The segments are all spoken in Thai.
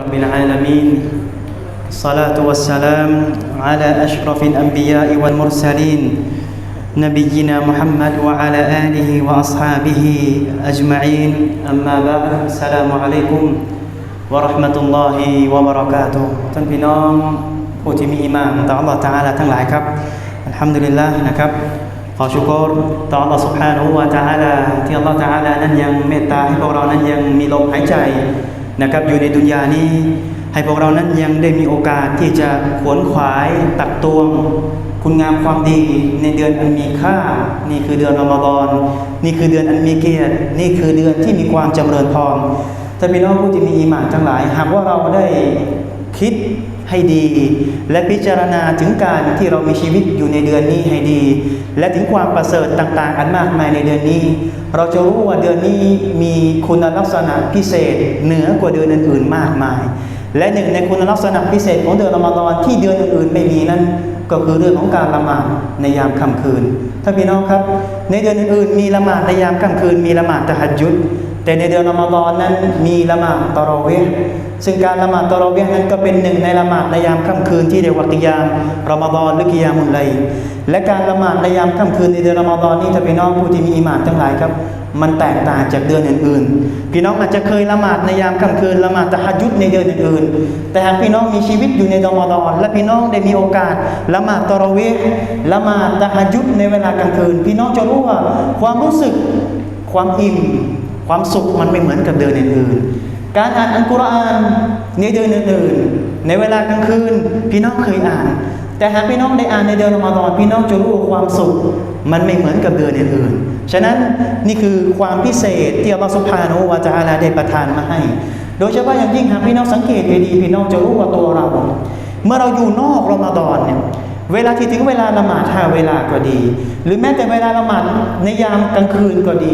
رب العالمين الصلاة والسلام على أشرف الأنبياء والمرسلين نبينا محمد وعلى آله وأصحابه أجمعين أما بعد السلام عليكم ورحمة الله وبركاته ท่านพี่น้องผู้ที่มีอิมานต่อ Allah Taala ทั้งหลายครับอัลฮัมดุลิลลาห์นะครับ ขอชุกรต่อ Allah Subhanahu wa Taala ที่ Allah Taala นั้นยังเมตตาให้พวกเรานั้นยังมีลมหายใจ นะครับอยู่ในดุนยานี้ ให้พวกเรานั้นยังได้มีโอกาสที่จะขวนขวายตักตวง คุณงามความดีในเดือนอันมีค่า นี่คือเดือนอมฎอนนี่คือเดือนอันมีเกียรติ นี่คือเดือนที่มีความจำเริญพรท่านพี่น้องผู้ที่มีอีหมานทั้งหลาย หากว่าเราได้คิด ให้ดี และพิจารณาถึงการที่เรามีชีวิตอยู่ในเดือนนี้ให้ดี และถึงความประเสริฐต่างๆ อันมากมายในเดือนนี้ เราจะรู้ว่าเดือนนี้มีคุณลักษณะพิเศษเหนือกว่าเดือนอื่นๆมากมาย และหนึ่งในคุณลักษณะพิเศษของเดือนรอมฎอนที่เดือนอื่นๆไม่มีนั้น ก็คือเรื่องของการละหมาดในยามค่ำคืน ถ้าพี่น้องครับ ในเดือนอื่นๆมีละหมาดในยามค่ำคืน มีละหมาดตะฮัดยุด แต่ในเดือนอมฎอนนั้นมีละหมาดตะรอเวห์ซึ่งการละหมาดตะรอเวห์นั้นก็เป็นหนึ่งในละหมาดในยามค่ำคืนที่เรียกว่ากิยามรอมฎอนหรือกิยามุลไลและการละหมาดในยามค่ำคืนในเดือนอมฎอนนี้ถ้าพี่น้องผู้ที่มีอีหมานทั้งหลายครับ มันแตกต่างจากเดือนอื่นๆ พี่น้องอาจจะเคยละหมาดในยามค่ำคืนละหมาดตะฮัยุดในเดือนอื่นๆ แต่หากพี่น้องมีชีวิตอยู่ในรอมฎอนและพี่น้องได้มีโอกาสละหมาดตะรอเวห์ละหมาดตะฮัยุดในเวลากลางคืน พี่น้องจะรู้ว่าความรู้สึกความอิ่ม ความสุขมันไม่เหมือนกับเดือนอื่นๆการอ่านอัลกุรอานในเดือนอื่นๆในเวลากลางคืน พี่น้องเคยอ่าน แต่หากพี่น้องได้อ่านในเดือนอมฎอนพี่น้องจะรู้ความสุข มันไม่เหมือนกับเดือนอื่นๆฉะนั้นนี่คือความพิเศษที่อัลลอฮฺสุบฮานวะตะอาลาได้ประทานมาให้ โดยเฉพาะอย่างยิ่งหากพี่น้องสังเกตดีๆพี่น้องจะรู้ว่าตัวเรา เมื่อเราอยู่นอกรอมฎอนเนี่ย เวลาที่ถึงเวลาละหมาดห้าเวลาก็ดี หรือแม้แต่เวลาละหมาดในยามกลางคืนก็ดี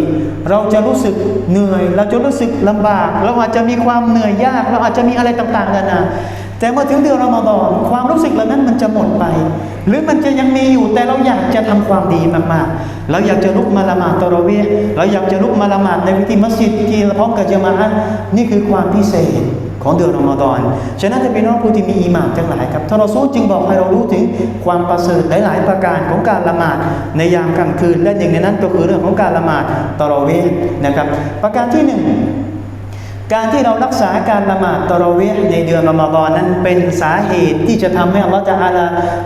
เราจะรู้สึกเหนื่อย เราจะรู้สึกลำบาก เราอาจจะมีความเหนื่อยยาก เราอาจจะมีอะไรต่างๆนานาแต่เมื่อถึงเดือนรอมฎอนความรู้สึกเหล่านั้นมันจะหมดไป หรือมันจะยังมีอยู่แต่เราอยากจะทำความดีมากๆ เราอยากจะลุกมาละหมาดตะรอเวียเราอยากจะลุกมาละหมาดในวิธีมัสยิดที่พร้อมกับจามะอะห์นี่คือความพิเศษ ของเดือนรอมฎอนฉะนั้นจะเป็นน้องผู้ที่มีอีหมานทั้งหลายครับท่านเราสู้จึงบอกให้เรารู้ถึงความประเสริฐหลาย ๆ ประการของการละหมาดในยามกลางคืนและหนึ่งในนั้นก็คือเรื่องของการละหมาดตะรอเวียนะครับ ประการที่หนึ่ง การที่เรารักษาการละหมาดตะรอเวหในเดือนรอมฎอนนั้นเป็นสาเหตุที่จะทำให้อัลลอฮฺจะอาลา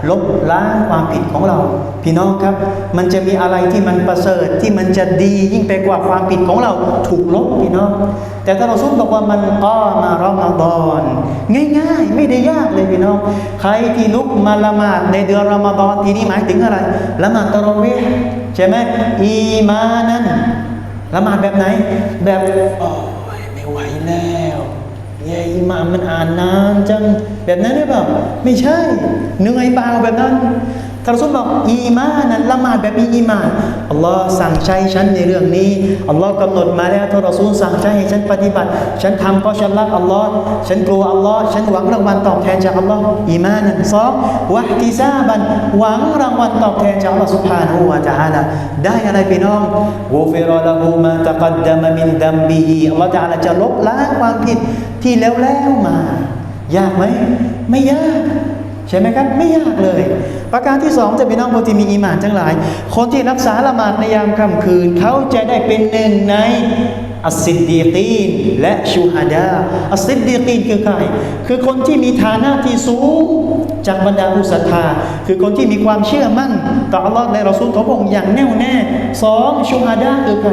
ลบล้างความผิดของเรา พี่น้องครับ มันจะมีอะไรที่มันประเสริฐที่มันจะดียิ่งไปกว่าความผิดของเราถูกลบพี่น้อง แต่ถ้าเราซุบบอกว่ามันก็มารอมฎอนง่ายๆ ไม่ได้ยากเลยพี่น้อง ใครที่ลุกมาละหมาดในเดือนรอมฎอนทีนี้หมายถึงอะไรละหมาดตะรอเวหใช่ไหมอีมานั้นละหมาดแบบไหนแบบ ไม่ไหวแล้วยายอิหมามมันอ่านนานจังแบบนั้นหรือเปล่าไม่ใช่เหนื่อยเปล่าแบบนั้น ท่านรอซูลบอกอีมานั้นละหมาดแบบมีอีมานอัลลอฮ์สั่งใช้ฉันในเรื่องนี้อัลลอฮ์กำหนดมาแล้วท่านรอซูลสั่งใช้ให้ฉันปฏิบัติ ฉันทำเพราะฉันรักอัลลอฮ์ฉันกลัวอัลลอฮ์ฉันหวังรางวัลตอบแทนจากอัลลอฮ์อีมานั้นสองวะติซาบันหวังรางวัลตอบแทนจากอัลลอฮ์สุบฮานะฮูวะตะอาลาได้อะไรพี่น้องกูฟิรละฮูมาตะกัดดามมินดัมบีอัลลอฮ์ตะอาลาจะลบล้างความผิดที่แล้วแล้วมา ยากไหมไม่ยาก ใช่ไหมครับ ไม่ยากเลย ประการที่สองจะเป็นน้องโมที่มีอิมานทั้งหลาย คนที่รักษาละหมาดในยามค่ำคืน เขาจะได้เป็นหนึ่งใน อัสซิดดีกีนและชูฮาดาอัสซิดดีกีนคือใคร คือคนที่มีฐานะที่สูงจากบรรดาผู้ศรัทธา คือคนที่มีความเชื่อมั่น ต่ออัลลอฮ์และรอซูลของพระองค์อย่างแน่วแน่สองชูฮาดาคือใคร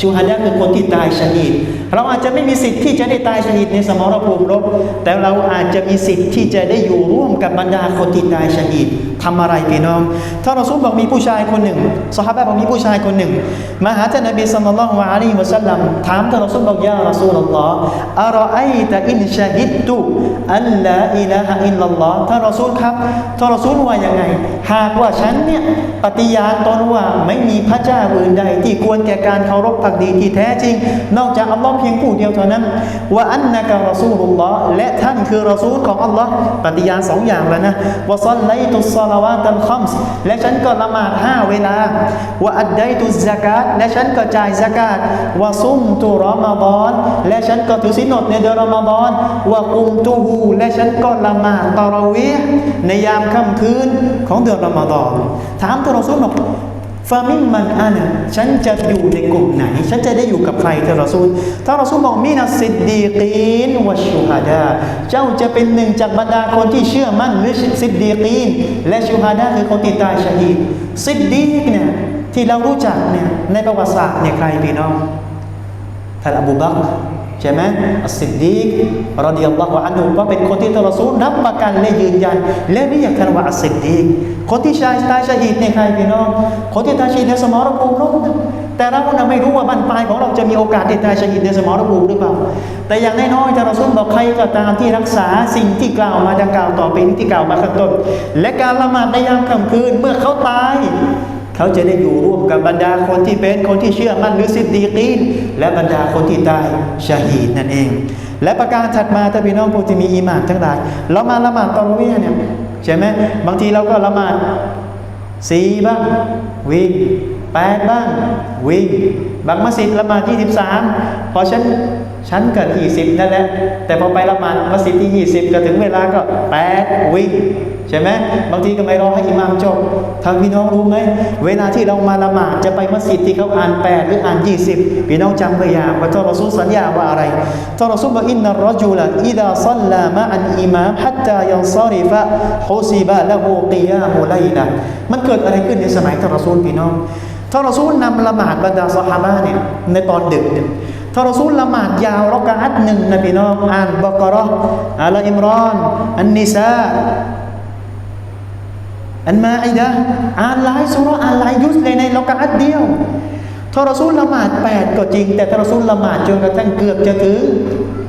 ชูฮาดาคือคนที่ตายชนีดเราอาจจะไม่มีสิทธิ์ที่จะได้ตายชนีดในสมรภูมิรบแต่เราอาจจะมีสิทธิ์ที่จะได้อยู่ร่วมกับบรรดาคนที่ตายชนีดทำอะไรพี่น้อง ถ้าเราซูลบอกมีผู้ชายคนหนึ่งสหายบอกมีผู้ชายคนหนึ่งมาหาท่านนบีสัลลัลลอฮุอะลัยฮิวะสัลลัมถามท่านรอซูลบอกยารอซูลอัลลอฮ์อารอไอตะอินชะฮิดตุอัลลาอิลาฮะอิลลัลลอฮ์ท่านรอซูลครับท่านรอซูลว่ายังไง หากว่าฉันเนี่ยปฏิญาณตนว่าไม่มีพระเจ้าอื่นใด ที่ควรแก่การเคารพพักดีที่แท้จริง นอกจากอัลลอฮ์เพียงผู้เดียวเท่านั้นว่าอันนะกะรอซูลุลลอฮ์และท่านคือรอซูลของอัลลอฮ์ปฏิญาณสองอย่างแล้วนะว่าซัลไลตุสซาลาวาตัลคัมส์และฉันก็ละหมาดห้าเวลาว่าอัดไดตุสซากาตและฉันก็จ่ายซากาตว่าซุมตุรอมฎอนและฉันก็ถือศีลอดในเดือนรอมฎอนวะกุมตูฮูและฉันก็ละหมาดตะเราะวีในยามค่ำคืนของเดือนรอมฎอนถามตัวรอซูลบอกฟามิมันอานะฉันจะอยู่ในกลุ่มไหน ฉันจะได้อยู่กับใครท่านรอซูลท่านรอซูลบอกมีนัสซิดดีกีนวะชูฮาดาเจ้าจะเป็นหนึ่งจากบรรดาคนที่เชื่อมั่นหรือซิดดีกีนและชูฮาดาคือคนที่ตายชะฮีดซิดดีกเนี่ยที่เรารู้จักเนี่ยในประวัติศาสตร์เนี่ยใครพี่น้อง ท่านอบูบักรใช่ไหมอัสซิดดีกรดิยัลลอฮุอันฮุก็เป็นคนที่ตรอซูลรับประกันและยืนยันและเรียกกันว่าอัสซิดดีกคนที่ชายตายชาฮีดในใครพี่น้อง คนที่ตายชาฮีดในสมรภูมิรบแต่เราน่ะไม่รู้ว่าบั้นปลายของเราจะมีโอกาสได้ตายชาฮีดในสมรภูมิหรือเปล่า แต่อย่างน้อยๆท่านรอซูลบอกใครก็ตามที่รักษาสิ่งที่กล่าวมาดังกล่าวต่อไปนี้ที่กล่าวมาข้างต้นและการละหมาดในยามค่ำคืนเมื่อเขาตาย เขาจะได้อยู่ร่วมกับบรรดาคนที่เป็นคนที่เชื่อมั่นหรือซิดดีกีนและบรรดาคนที่ตายชาฮีดนั่นเอง และประการถัดมาถ้าพี่น้องผู้ที่มีอีหมานทั้งหลายเรามาละหมาดตอรเวียเนี่ยใช่ไหมบางทีเราก็ละหมาดสี่บ้างวิ่งแปดบ้างวิ่งบางมัสยิดละหมาดยี่สิบสามพอฉันฉันเกิดยี่สิบนั่นแหละแต่พอไปละหมาดมัสยิดที่ยี่สิบก็ถึงเวลาก็แปดวิ่ง ใช่ไหมบางทีก็ไม่รอให้อิหมามจบทางพี่น้องรู้ไหมเวลาที่เรามาละหมาดจะไปมัสยิดที่เขาอ่านแปดหรืออ่านยี่สิบพี่น้องจำไว้อย่าว่าเจ้ารอซูลสัญญาว่าอะไรเจ้ารอซูลบอกอินนัรรจุลอิดาซัลลามะอันอิมามฮัตตายันซาริฟะฮุซิบะละฮูกิยามุไลละมันเกิดอะไรขึ้นในสมัยท่านรอซูลพี่น้องท่านรอซูลนำละหมาดบรรดาซอฮาบะเนี่ยในตอนดึกเนี่ยทารอซูลละหมาดยาวรักอะตหนึ่งนะพี่น้องอ่านบกราะห์อัลอิมรอน อันนิสา อันมาอิดะอ่านหลายสุราอ่านหลายยุสเลยในละกาดเดียวทารสุลละหมาดแปดก็จริง แต่ทารสุลละหมาดจนกระทั่งเกือบจะถึง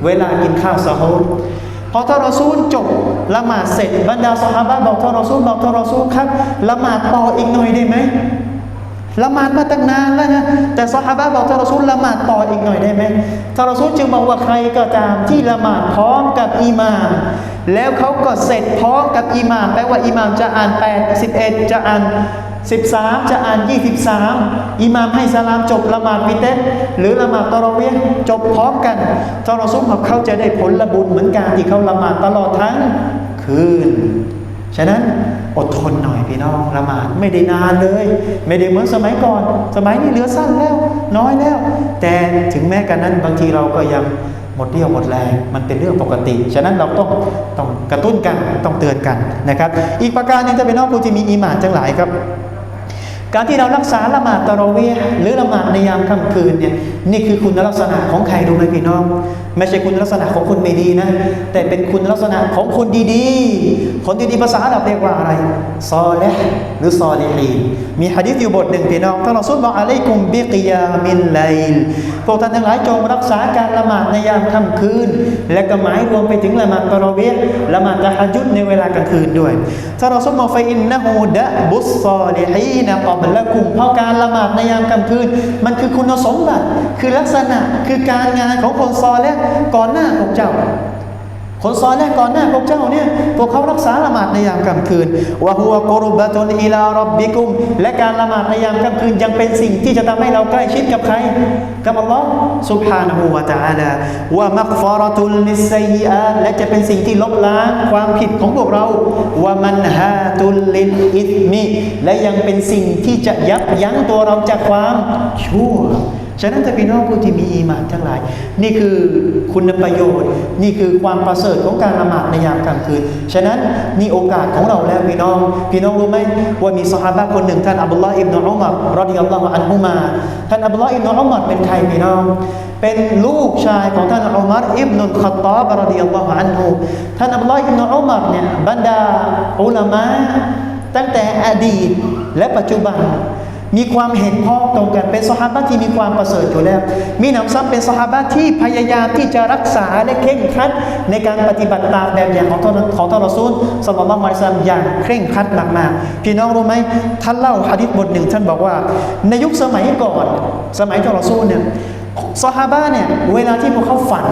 เวลากินข้าวซาฮูรพอทารอซูลจบละหมาดเสร็จบรรดาสหายบอกทารอซูลบอกทารอซูลครับละหมาดต่ออีกหน่อยได้ไหม ละหมาดมาตั้งนานแล้วนะแต่สหายบอกทารอซูลละหมาดต่ออีกหน่อยได้ไหมทารอซูลจึงบอกว่าใครก็ตามที่ละหมาดพร้อมกับอิหม่าม แล้วเขาก็เสร็จพร้อมกับอิหม่ามแปลว่าอิหม่ามจะอ่าน8 11จะอ่าน13 จะอ่าน 23 อิหม่ามให้สลามจบละหมาดวิเตหรือละหมาดตะเรเวียจบพร้อมกันตอนราซุมบอกเขาจะได้ผลบุญเหมือนกันที่เขาละหมาดตลอดทั้งคืนฉะนั้น อดทนหน่อยพี่น้องละหมาดไม่ได้นานเลย ไม่ได้เหมือนสมัยก่อน สมัยนี้เหลือสั้นแล้ว น้อยแล้ว แต่ถึงแม้กันนั้นบางทีเราก็ยังหมดเรี่ยวหมดแรงมันเป็นเรื่องปกติ ฉะนั้นเราต้องต้องกระตุ้นกันต้องเตือนกันนะครับ อีกประการหนึงจะเป็นน้องผู้ที่มีอีหมานทั้งหลายครับ การที่เรารักษาละหมาดตะเรเวียห์หรือละหมาดในยามค่ำคืนเนี่ยนี่คือคุณลักษณะของใครรู้ไหมพี่น้อง ไม่ใช่คุณลักษณะของคนไม่ดีนะ แต่เป็นคุณลักษณะของคนดีๆ คนดีๆภาษาอาหรับเรียกว่าอะไรซอเลห์หรือซอลิฮีนมีหะดีษอยู่บทหนึ่งพี่น้องท่านรอซูลบอกอะลัยกุมบิกิยามินไลลพวกท่านทั้งหลายจงรักษาการละหมาดในยามค่ำคืน และก็หมายรวมไปถึงละหมาดตะรเวีละหมาดตะฮัจุดในเวลากลางคืนด้วยท่านรอซูลบอกฟอินนะฮูดะบุสซอลิฮีนกับละกุมเพราะการละหมาดในยามกลางคืน มันคือคุณสมบัติคือลักษณะคือการงานของคนซอและก่อนหน้าพวกเจ้า คนซอนแรกก่อนหน้าพวกเจ้าเนี่ยพวกเขารักษาละหมาดในยามกลางคืนวะฮัวกรุบะตุนอิลารับบิกุม และการละหมาดในยามกลางคืนยังเป็นสิ่งที่จะทำให้เราใกล้ชิดกับใคร กับอัลลอฮ์สุบฮานะฮูวะตะอาลาวะมักฟารตุลลิซัยอาและจะเป็นสิ่งที่ลบล้างความผิดของพวกเราวะมันฮาตุลลิอิทมิและยังเป็นสิ่งที่จะยับยั้งตัวเราจากความชั่ว ฉะนั้นถ้าพี่น้องผู้ที่มีอีมานทั้งหลาย นี่คือคุณประโยชน์ นี่คือความประเสริฐของการละหมาดในยามกลางคืน ฉะนั้นนี่โอกาสของเราแล้วพี่น้อง พี่น้องรู้ไหมว่ามีสหายคนหนึ่งท่านอับดุลลาห์อิบนุอุมัรรอดิยัลลอฮุอันฮุมาท่านอับดุลลาห์อิบนุอุมัรเป็นใครพี่น้อง เป็นลูกชายของท่านอุมัรอิบนุลขัตตาบรอดิยัลลอฮุอันฮุท่านอับดุลลาห์อิบนุอุมัรเนี่ยบรรดาอุลามะตั้งแต่อดีตและปัจจุบัน มีความเห็นพ้องตรงกันเป็นสหายที่มีความประเสริฐอยู่แล้ว มีหนำซ้ำเป็นสหายที่พยายามที่จะรักษาและเคร่งครัดในการปฏิบัติตามแบบอย่างของท่านของท่านรอซูลสลลัลลอฮุอะลัยฮิวะซัลลัมอย่างเคร่งครัดมากๆพี่น้องรู้ไหมท่านเล่าหะดีษบทหนึ่งท่านบอกว่า ในยุคสมัยก่อน สมัยท่านรอซูลเนี่ยสหายเนี่ยเวลาที่พวกเขาฝัน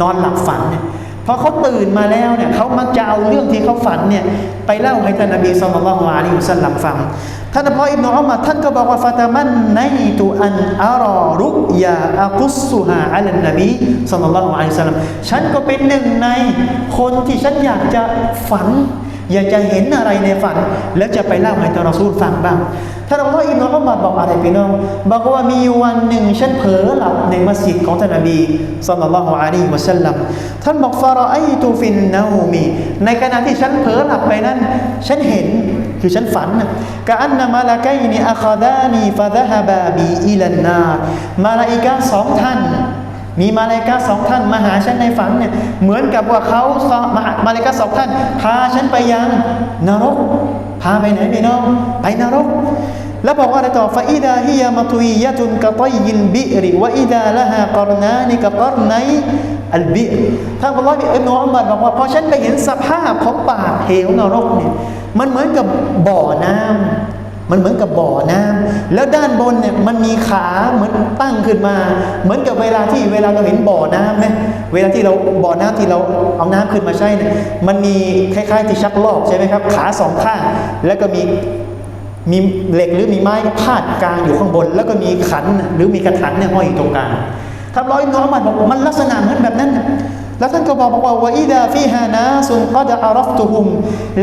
นอนหลับฝันเนี่ย พอเขาตื่นมาแล้วเนี่ยเขามักจะเอาเรื่องที่เขาฝันเนี่ยไปเล่าให้ท่านนบีสุลต่านละฮ์อะลัยฮิสัลลัมฟังท่านอับดุลลอฮ์อิบนุอุมัรท่านก็บอกว่าฟาตามันในตุอันอารอรุยาอักุสุฮาอัลนบีสัลลัลลอฮุอะลัยฮิสัลลัมฉันก็เป็นหนึ่งในคนที่ฉันอยากจะฝัน อยากจะเห็นอะไรในฝัน แล้วจะไปเล่าให้ทารอซูลฟังบ้างท่านอัลลอฮ์อิบนุอุมัรบอกอะไรพี่น้อง บอกว่ามีวันหนึ่งฉันเผลอหลับในมัสยิดของท่านนบีสัลลัลลอฮุอะลัยฮิวะสัลลัมท่านบอกฟารอไอตูฟินนาอูมี ในขณะที่ฉันเผลอหลับไปนั้น ฉันเห็นคือฉันฝันกะอันนะมาลาไกนีอัคดานีฟะดะฮะบาบีอิลันนามาลาอิกาสองท่าน มีมาเลากาสองท่านมาหาฉันในฝันเนี่ยเหมือนกับว่าเขาสองมามาเลากาสองท่าน พาฉันไปยังนรก พาไปไหนพี่น้อง ไปนรก แล้วบอกว่าอะไรต่อฟาอิดาฮิยามาตุยยะจุนกะตอยยินบิริวะอิดาละฮะกรนานิกะกรไนอัลบิท่านอัลลอฮ์อิบนุอัมมัดบอกว่าพอฉันไปเห็นสภาพของปากเหวนรกเนี่ยมันเหมือนกับบ่อน้ำ มันเหมือนกับบ่อน้ำแล้วด้านบนเนี่ยมันมีขาเหมือนตั้งขึ้นมา เหมือนกับเวลาที่เวลาเราเห็นบ่อน้ำไหมเวลาที่เราบ่อน้ำที่เราเอาน้ำขึ้นมาใช้เนี่ยมันมีคล้ายๆที่ชักลอกใช่ไหมครับ ขาสองข้างแล้วก็มีมีเหล็กหรือมีไม้พาดกลางอยู่ข้างบน แล้วก็มีขันหรือมีกระถังเนี่ยห้อยอยู่ตรงกลางทำร้อยน้องมันบอกมันลักษณะเหมือนแบบนั้น แล้วท่านก็บอกบอกว่าวะอิดาฟีฮานาสุนกอดอารัฟตุฮุม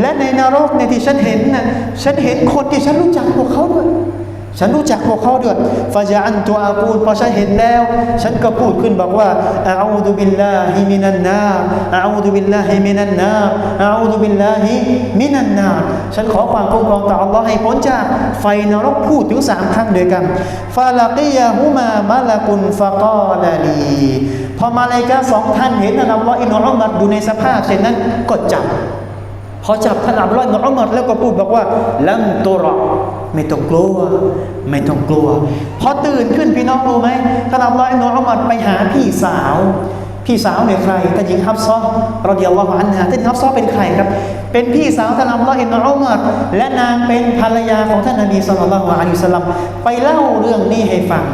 และในนรกในยที่ฉันเห็นน่ะฉันเห็นคนที่ฉันรู้จักพวกเขาด้วย ฉันรู้จักพวกเขาด้วยฟาจาอันตัวอากูลพอฉันเห็นแล้ว ฉันก็พูดขึ้นบอกว่าอาอูดุบิลลาฮิมินันนาอาอูดุบิลลาฮิมินันนาอาอูดุบิลลาฮิมินันนาฉันขอความคุ้มครองต่ออัลลอฮ์ให้พ้นจากไฟนรกพูดถึงสามครั้งด้วยกันฟาลากียะฮุมามาลากุนฟะกอลาลี อมาเลยกาสองท่านเห็นอัลลอฮ์อิบนุอุมัรอยู่ในสภาพเช่นนั้นก็จับ พอจับท่านอับดุลลอฮ์อิบนุอุมัรแล้วก็พูดบอกว่าลัมตุรอไม่ต้องกลัว ไม่ต้องกลัว พอตื่นขึ้นพี่น้องรู้ไหมท่านอับดุลลอฮ์อิบนุอุมัรไปหาพี่สาว พี่สาวเนี่ยใครท่านหญิงฮับซอฮ์รอดิยัลลอฮุอันฮาท่านฮับซอเป็นใครครับ เป็นพี่สาวท่านอับดุลลอฮ์อิบนุอุมัรและนางเป็นภรรยาของท่านนบีศ็อลลัลลอฮุอะลัยฮิวะซัลลัมไปเล่าเรื่องนี้ให้ฟัง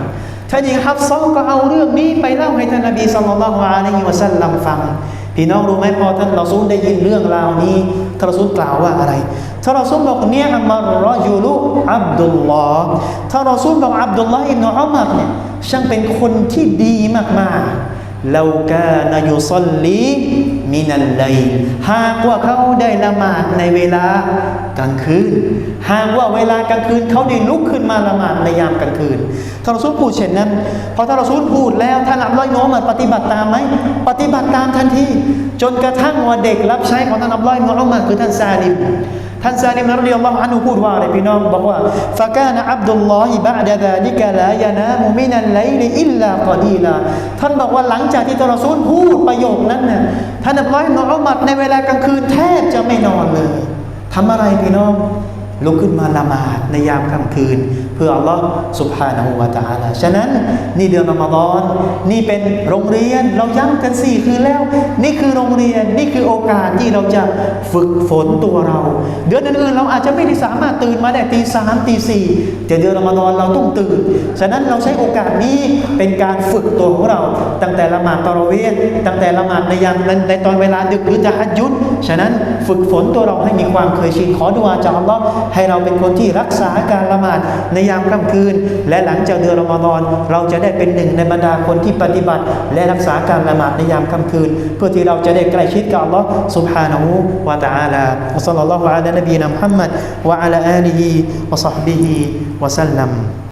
ท่านหญิงฮับซอก็เอาเรื่องนี้ไปเล่าให้ท่านนบีศ็อลลัลลอฮุอะลัยฮิวะซัลลัมฟัง พี่น้องรู้ไหมพอท่านรอซูลได้ยินเรื่องราวนี้ท่านรอซูลกล่าวว่าอะไรท่านรอซูลบอกเนี่ยอัมารรอยูลุอับดุลลอฮ์ท่านรอซูลบอกอับดุลลอฮ์อิบนุอุมัรเนี่ยช่างเป็นคนที่ดีมากๆ เรากานายุซลลีมินัลไลหากว่าเขาได้ละหมาดในเวลากลางคืน หากว่าเวลากลางคืนเขาได้ลุกขึ้นมาละหมาดในยามกลางคืนท่านรอซูลพูดเช่นนั้นพอท่านรอซูลพูดแล้วท่านอับดุลลอฮ์อิบนุอุมัรปฏิบัติตามไหมปฏิบัติตามทันทีจนกระทั่งว่าเด็กรับใช้ของท่านอับดุลลอฮ์อิบนุอุมัรคือท่านซาลิม ท่านซาลิมรดิยัลลอฮุอันฮุพูดว่าอะไรพี่น้องบอกว่าฟากานะอับดุลลอฮิบะดะดาลิกะลายานามุมินันไลลิอิลลากอดีลาท่านบอกว่าหลังจากที่ตรอซูลพูดประโยคนั้นน่ะท่านอับดุลลอฮ์อิบนุอุมัดในเวลากลางคืนแทบจะไม่นอนเลยทำอะไรพี่น้องลุกขึ้นมาละหมาดในยามกลางคืน เพื่ออัลลอฮ์สุบฮานาหูวาตาลาฉะนั้นนี่เดือนรอมฎอนนี่เป็นโรงเรียนเราย้ำกันสี่คือแล้ว นี่คือโรงเรียนนี่คือโอกาสที่เราจะฝึกฝนตัวเรา เดือนอื่นๆเราอาจจะไม่ได้สามารถตื่นมาได้ตีสามตีสี่แต่เดือนรอมฎอนเราต้องตื่น ฉะนั้นเราใช้โอกาสนี้เป็นการฝึกตัวของเรา ตั้งแต่ละหมาดตะรเวทตั้งแต่ละหมาดในยามในตอนเวลาดึกหรือจะฮัจยุดฉะนั้นฝึกฝนตัวเราให้มีความเคยชินขอดุอาจากอัลลอฮ์ให้เราเป็นคนที่รักษาการละหมาดในยามค่ำคืน และหลังจากเดือนรอมฎอนเราจะได้เป็นหนึ่งในบรรดาคนที่ปฏิบัติ และรักษาการละหมาดในยามค่ำคืน เพื่อที่เราจะได้ใกล้ชิดกับอัลลอฮ์ سبحانه และ تعالى وصلى الله على نبينا محمد وعلى آله وصحبه وسلم